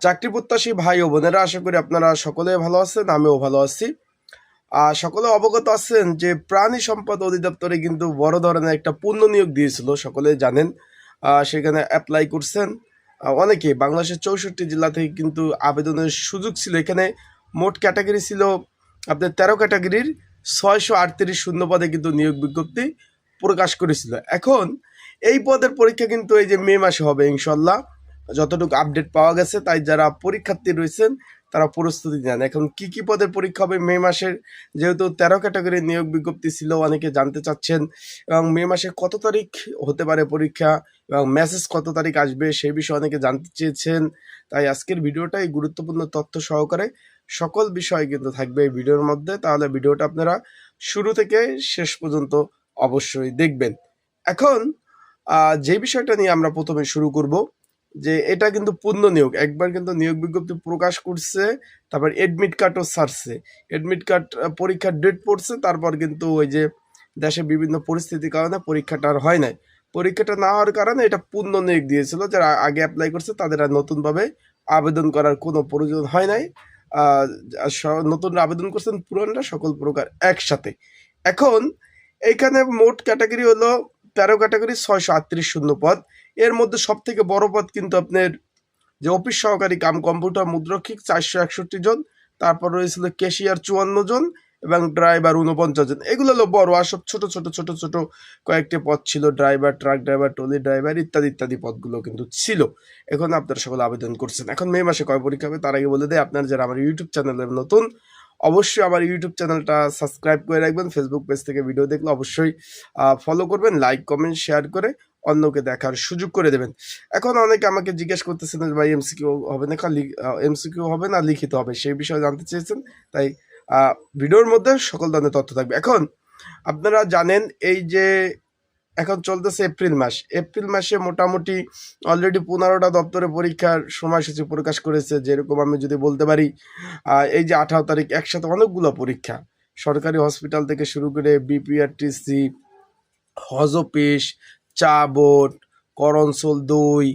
চাকরি প্রত্যাশী ভাই ও বোনেরা, আশা করি আপনারা সকলে ভালো আছেন, আমিও ভালো আছি। আর সকলে অবগত আছেন যে প্রাণী সম্পদ অধিদপ্তরে কিন্তু বড় ধরনের একটা পূর্ণ নিয়োগ দিয়েছিল, সকলে জানেন। সেখানে অ্যাপ্লাই করছেন। অনেকে, বাংলাদেশের চৌষট্টি জেলা থেকে কিন্তু আবেদনের সুযোগ ছিল। এখানে মোট ক্যাটাগরি ছিল আপনার তেরো ক্যাটাগরির ছয়শো আটত্রিশ শূন্য পদে কিন্তু নিয়োগ বিজ্ঞপ্তি প্রকাশ করেছিল। এখন এই পদের পরীক্ষা কিন্তু এই যে মে মাসে হবে ইনশাল্লাহ যতটুকু আপডেট পাওয়া গেছে, তাই যারা পরীক্ষার্থী রয়েছেন, তারা প্রস্তুতি নেন। এখন কি কি পদের পরীক্ষা হবে মে মাসের? যেহেতু তেরো ক্যাটাগরির নিয়োগ বিজ্ঞপ্তি ছিল, অনেকে জানতে চাচ্ছেন। এবং মে মাসে কত তারিখ হতে পারে পরীক্ষা? এবং মেসেজ কত তারিখ আসবে, সেই বিষয়ে অনেকে জানতে চেয়েছেন। তাই আজকের ভিডিওটাই গুরুত্বপূর্ণ তথ্য সহকারে সকল বিষয় কিন্তু থাকবে এই ভিডিওর মধ্যে। তাহলে ভিডিওটা আপনারা শুরু থেকে শেষ পর্যন্ত অবশ্যই দেখবেন। এখন যে বিষয়টা নিয়ে আমরা প্রথমে শুরু করব যে এটা কিন্তু পূর্ণ নিয়োগ। একবার কিন্তু নিয়োগ বিজ্ঞপ্তি প্রকাশ করছে, তারপর এডমিট কার্ডও ছাড়ছে এডমিট কার্ড পরীক্ষার ডেট পড়ছে, তারপর কিন্তু ওই যে দেশে বিভিন্ন পরিস্থিতির কারণে পরীক্ষাটা আর হয় নাই। পরীক্ষাটা না হওয়ার কারণে এটা পূর্ণ নিয়োগ দিয়েছিল, যারা আগে অ্যাপ্লাই করছে তাদের আর নতুনভাবে আবেদন করার কোনো প্রয়োজন হয় নাই। নতুন আবেদন করছেন পুরনরা সকল প্রকার একসাথে। এখন এইখানে মোট ক্যাটাগরি হলো তেরো ক্যাটাগরি ছয়শো আটত্রিশ শূন্য পদ। এর মধ্যে সব থেকে বড় পদ কিন্তু আপনার যে অফিস সহকারী কাম কম্পিউটার মুদ্রক্ষিক চারশো একষট্টি জন, তারপর রয়েছিল কেশিয়ার চুয়ান্ন জন এবং ড্রাইভার উনপঞ্চাশ জন। এগুলো হলো বড় আর সব ছোট ছোট ছোট ছোট কয়েকটি পদ ছিল, driver, truck driver trolley driver ইত্যাদি ইত্যাদি পদগুলো কিন্তু ছিল। এখন আপনারা সকলে আবেদন করছেন। এখন মে মাসে কয় পরীক্ষা হবে তার আগে বলে দেয় আপনারা যারা আমার ইউটিউব চ্যানেলের নতুন অবশ্যই আমার ইউটিউব চ্যানেলটা সাবস্ক্রাইব করে রাখবেন ফেসবুক পেজ থেকে ভিডিও দেখলে অবশ্যই ফলো করবেন লাইক কমেন্ট শেয়ার করে অন্যকে দেখার সুযোগ করে দেবেন। এখন অনেকে আমাকে জিজ্ঞেস করতেছেন ভাই এমসিকিউ হবে না? এমসিকিউ হবে না? লিখিত হবে। সেই বিষয়ে জানতে চেয়েছেন। তাই ভিডিওর মধ্যে সকল ধরনের তথ্য থাকবে। এখন, আপনারা জানেন এই যে এখন চলতেছে এপ্রিল মাস। এপ্রিল মাসে মোটামুটি অলরেডি পনেরোটা দপ্তরে পরীক্ষার সময়সূচি প্রকাশ করেছে, যেরকম আমি যদি বলতে পারি এই যে আঠারো তারিখ একসাথে অনেকগুলো পরীক্ষা। সরকারি হসপিটাল থেকে শুরু করে বিপিআরটিসি হজ অফিস, চা বোর্ড করনসোল দই,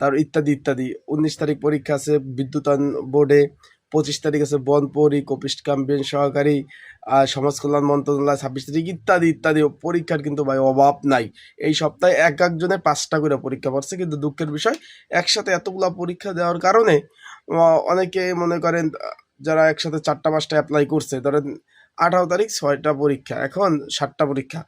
তার ইত্যাদি ইত্যাদি। উনিশ তারিখ পরীক্ষা আছে বিদ্যুতায়ন বোর্ডে। পঁচিশ তারিখ আছে বনপরি কপিস্ট ক্যাম্পেন সহকারী সমাজ কল্যাণ মন্ত্রণালয়, ছাব্বিশ তারিখ ইত্যাদি ইত্যাদি পরীক্ষার কিন্তু ভাই অভাব নাই। এই সপ্তাহে এক একজনে পাঁচটা করে পরীক্ষা পড়ছে, কিন্তু দুঃখের বিষয়, একসাথে এতগুলা পরীক্ষা দেওয়ার কারণে অনেকে মনে করেন যারা একসাথে চারটা পাঁচটা অ্যাপ্লাই করছে, ধরেন আঠারো তারিখ ছয়টা পরীক্ষা, এখন সাতটা পরীক্ষা।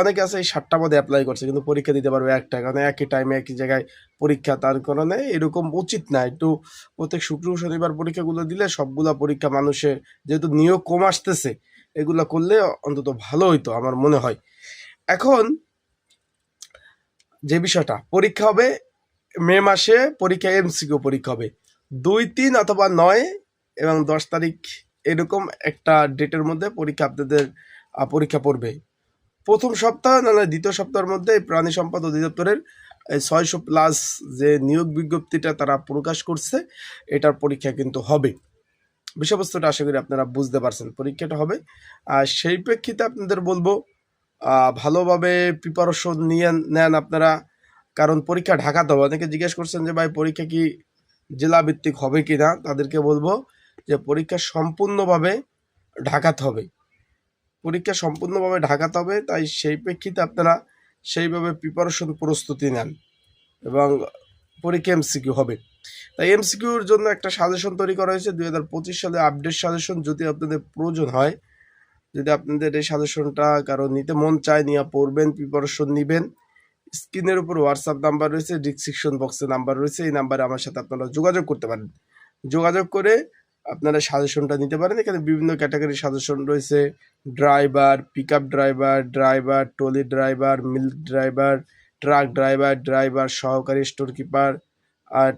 অনেকে আছে এই সাতটা পদে অ্যাপ্লাই করছে, কিন্তু পরীক্ষা দিতে পারবে একটা, কারণ একই টাইমে একই জায়গায় পরীক্ষা, তার কারণে এরকম উচিত না। একটু প্রত্যেক শুক্র, শনিবার পরীক্ষাগুলো দিলে সবগুলো পরীক্ষা মানুষের যেহেতু নিয়োগ কম আসতেছে, এগুলো করলে অন্তত ভালো হইতো আমার মনে হয়। এখন যে বিষয়টা, পরীক্ষা হবে মে মাসে, পরীক্ষা এমসিকিউ পরীক্ষা হবে। দুই, তিন অথবা নয় এবং দশ তারিখ এরকম একটা ডেটের মধ্যে পরীক্ষা আপনাদের পরীক্ষা পড়বে। প্রথম সপ্তাহ না দ্বিতীয় সপ্তাহের মধ্যে প্রাণী সম্পদ অধিদপ্তরের ছয়শো প্লাস যে নিয়োগ বিজ্ঞপ্তিটা তারা প্রকাশ করছে, এটার পরীক্ষা কিন্তু হবে। বিষয়বস্তুটা আশা করি আপনারা বুঝতে পারছেন, পরীক্ষাটা হবে। আর সেই প্রেক্ষিতে আপনাদের বলব ভালোভাবে প্রিপারেশন নিয়ে নেন আপনারা, কারণ পরীক্ষা ঢাকাতে হবে। অনেকে জিজ্ঞেস করছেন যে ভাই, পরীক্ষা কি জেলাভিত্তিক হবে কি না তাদেরকে বলব যে পরীক্ষা সম্পূর্ণভাবে ঢাকাতে হবে। পরীক্ষা সম্পূর্ণভাবে ঢাকাতে হবে, তাই সেই প্রেক্ষিতে আপনারা সেইভাবে প্রিপারেশন প্রস্তুতি নেন এবং পরীক্ষা এমসিকিউ হবে। তাই এমসিকিউর জন্য একটা সাজেশন তৈরি করা হয়েছে, দুই হাজার পঁচিশ সালে আপডেট সাজেশন যদি আপনাদের প্রয়োজন হয়, যদি আপনাদের এই সাজেশনটা কারও নিতে মন চায়, নিয়ে পড়বেন প্রিপারেশন নেবেন স্ক্রিনের উপর হোয়াটসঅ্যাপ নাম্বার রয়েছে ডিসক্রিপশন বক্সে নাম্বার রয়েছে, এই নাম্বারে আমার সাথে আপনারা যোগাযোগ করতে পারেন। যোগাযোগ করে আপনারা সাজেশনটা নিতে পারেন। এখানে বিভিন্ন ক্যাটাগরির সাজেশন রয়েছে। Driver pick driver driver trolley driver milk driver, truck driver driver, সহকারী স্টোর কিপার আর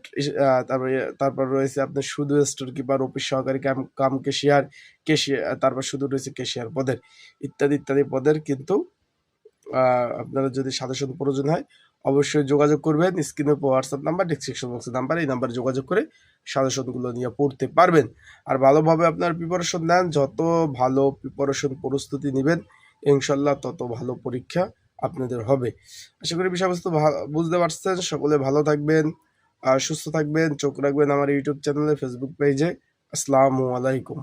তারপরে, তারপর রয়েছে আপনার শুধু স্টোর কিপার অফিস সহকারী, কাম কাম কেশিয়ার কেশিয়ার তারপর শুধু রয়েছে কেশিয়ার পদের, ইত্যাদি ইত্যাদি পদের। কিন্তু আপনারা যদি সাজেশন প্রয়োজন হয় অবশ্যই যোগাযোগ করবেন। স্ক্রিনে হোয়াটসঅ্যাপ নাম্বার ডিসক্রিপশন বক্সের নাম্বার এই নাম্বারে যোগাযোগ করে সাজেশনগুলো নিয়ে পড়তে পারবেন। আর ভালোভাবে আপনার প্রিপারেশন নেন। যত ভালো প্রিপারেশন প্রস্তুতি নেবেন ইনশাল্লাহ তত ভালো পরীক্ষা আপনাদের হবে। আশা করি বিষয়বস্তু বুঝতে পারছেন। সকলে ভালো থাকবেন সুস্থ থাকবেন। চোখ রাখবেন আমার ইউটিউব চ্যানেলে ফেসবুক পেজে আসসালামু আলাইকুম।